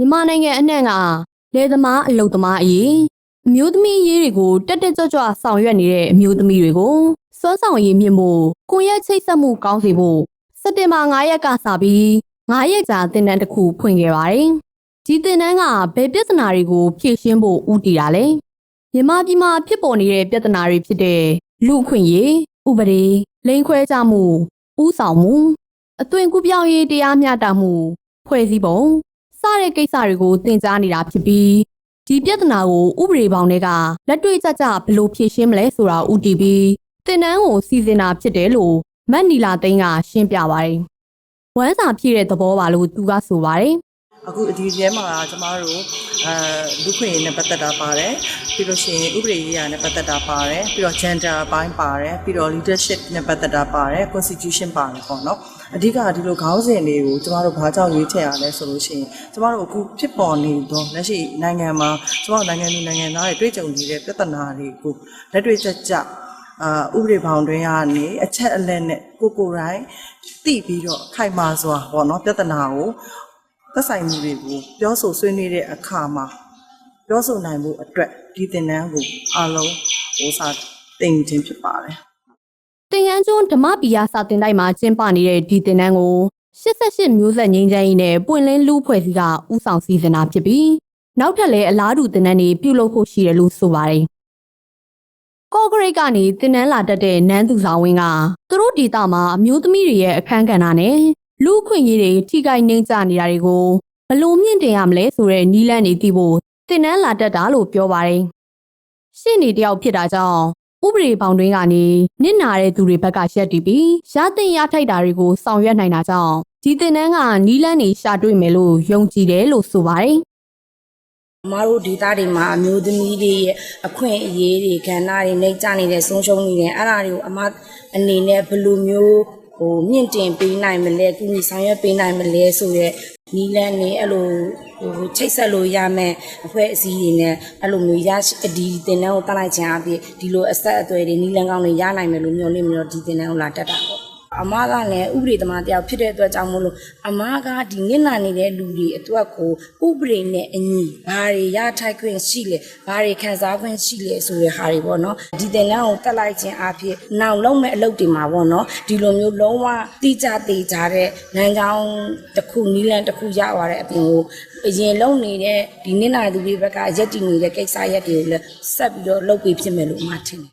မြန်မာနိုင်ငံအနှံ့ကလယ်သမားအလုပ်သမားအရေးအမျိုးသမီးအရေးတွေကိုတက်တက်ကြွကြွဆောင်ရွက်နေတဲ့အမျိုးသမီးတွေကိုစွမ်းဆောင်ရည်မြင့်ဖို့ကိုရက်ချိတ်ဆက်မှုကောင်းစေဖို့စက်တင်ဘာ9ရက်ကစပြီး9ရက်ကြာသင်တန်းတစ်ခုဖွင့်ခဲ့ပါတယ်။ဒီသင်တန်းကဘယ်ပြဿနာတွေကိုဖြေရှင်းဖို့ဦးတည်တာလဲ။မြန်မာပြည်မှာဖြစ်ပေါ်နေတဲ့ပြဿနာတွေဖြစ်တဲ့လူအခွင့်အရေးဥပဒေလိန်ခွဲကြမှုဥဆောင်မှုအသွင်ကူးပြောင်းရေးတရားမျှတမှုဖွဲ့စည်းပုံ စတဲ့ကိစ္စတွေကိုသင်ကြားနေတာဖြစ်ပြီးဒီပြဿနာကိုဥပဒေပေါင်းတွေကလက်တွေ့ကျကျဘယ်လိုဖြေရှင်းမလဲဆိုတာဥတီပြီးသင်တန်းကိုစီစဉ်တာဖြစ်တယ်လို့မတ်နီလာသိန်းကရှင်းပြပါတယ်။ဝမ်းစာဖြည့်တဲ့သဘောပါလို့သူကဆိုပါတယ် အခုဒီထဲမှာကျမတို့အဲလူခွင့်ရေးနဲ့ပတ်သက်တာပါတယ်ပြီးလို့ရှိရင်ဥပဒေရေးရာနဲ့ပတ်သက်တာပါတယ်ပြီးတော့ gender အပိုင်းပါတယ်ပြီးတော့ leadership နဲ့ပတ်သက်တာပါတယ် constitution ပါတယ်ပေါ့နော်အဓိကဒီလိုခေါင်းစဉ်တွေကိုကျမတို့ဘာကြောင့်ရွေးချယ်ရလဲဆိုလို့ရှိရင်ကျမတို့အခုဖြစ်ပေါ်နေတော့လက်ရှိနိုင်ငံမှာကျမတို့နိုင်ငံသူနိုင်ငံသားတွေတွေ့ကြုံနေတဲ့ပြဿနာတွေကိုလက်တွေ့ကျကျအာဥပဒေဘောင်တွင်းကနေအချက်အလက်နဲ့ကိုကိုယ်တိုင်သိပြီးတော့ခိုင်မာစွာပေါ့နော်ပြဿနာကို သက်ဆိုင်မှုတွေကိုပြောဆိုဆွေးနွေးတဲ့အခါမှာပြောဆိုနိုင်မှုအတွက်ဒီသင်တန်းကိုအားလုံးဟိုစာတင်ခြင်းဖြစ်ပါတယ်။သင်္ကန်းကျွန်းဓမ္မပီယာစာတင်တိုက်မှာကျင်းပနေတဲ့ဒီသင်တန်းကို88မျိုးဆက်ငင်းချမ်းကြီးနဲ့ပွင့်လင်းလူဖွဲ့စည်းကဥဆောင်စီစဉ်တာဖြစ်ပြီးနောက်ထပ်လည်းအလားတူသင်တန်းတွေပြုလုပ်ဖို့ရှိတယ်လို့ဆိုပါတယ်။ကော့ဂရိတ်ကနေတင်နန်းလာတတ်တဲ့နန်းသူဆောင်ဝင်းကသူတို့ဒေတာမှာအမျိုးသမီးတွေရဲ့အခန်းကဏ္ဍနဲ့ လူအခွင့်အရေးတွေထိခိုက်နှိမ့်ချနေတာတွေကိုဘယ်လို့မြင့်တင်ရမလဲဆိုတဲ့နီးလန်းနေသိဖို့တင်နန်းလာတတ်တာလို့ပြောပါတယ်။ရှင့်နေတယောက်ဖြစ်တာကြောင့်ဥပဒေပေါင်းတွင်းကနေနစ်နာတဲ့သူတွေဘက်ကရက်တီပြီးရတဲ့ရထိုက်တာတွေကိုဆောင်ရွက်နိုင်တာကြောင့်ဒီတင်နန်းကနီးလန်းနေရှာတွေ့မယ်လို့ယုံကြည်တယ်လို့ဆိုပါတယ်။အမားတို့ဒေတာတွေမှာအမျိုးသမီးတွေရဲ့အခွင့်အရေးတွေကဏ္ဍတွေနှိမ့်ချနေတဲ့ဆုံးရှုံးနေတယ်အဲ့ဒါတွေကိုအမအနေနဲ့ဘယ်လိုမျိုး ဟိုမြင့်တင်ပေးနိုင်မလဲကုညီဆောင်ရွက်ပေးနိုင်မလဲဆိုရက်နီလန်းနေအဲ့လိုဟိုချိတ်ဆက်လို့ရမယ်အဖွဲ့အစည်းတွေနဲ့အဲ့လိုမျိုးရရှိဒီတင်တန်းကိုတတ်လိုက်ခြင်းအပြင်ဒီလိုအဆက်အသွယ်တွေနီလန်းကောင်းတွေရနိုင်မယ်လို့မျှော်လင့်ပြီးတော့ဒီတင်တန်းကိုလာတက်တာပေါ့ အမကလည်းဥပဒေသမားတယောက်ဖြစ်တဲ့အတွက်ကြောင့်မို့လို့အမကဒီနစ်နာနေတဲ့လူတွေအတွက်ကိုဥပဒေနဲ့အညီဘာတွေရထိုက်ခွင့်ရှိလဲဘာတွေခံစားခွင့်ရှိလဲဆိုတဲ့ဟာတွေပေါ့နော်ဒီတင်လန်းကိုတက်လိုက်ခြင်းအဖြစ်နောက်လုံးမဲ့အလုပ်တွေမှာပေါ့နော်ဒီလိုမျိုးလုံးဝတိကျသေးကြတဲ့လမ်းကြောင်းတစ်ခုနီးလန်းတစ်ခုရသွားတဲ့အပြင်ကိုအရင်လုံနေတဲ့ဒီနစ်နာသူတွေဘက်ကရက်တည်နေတဲ့ကိစ္စရက်တွေကိုလည်းဆက်ပြီးတော့လုပ်ပေးဖြစ်မယ်လို့အမထင်တယ်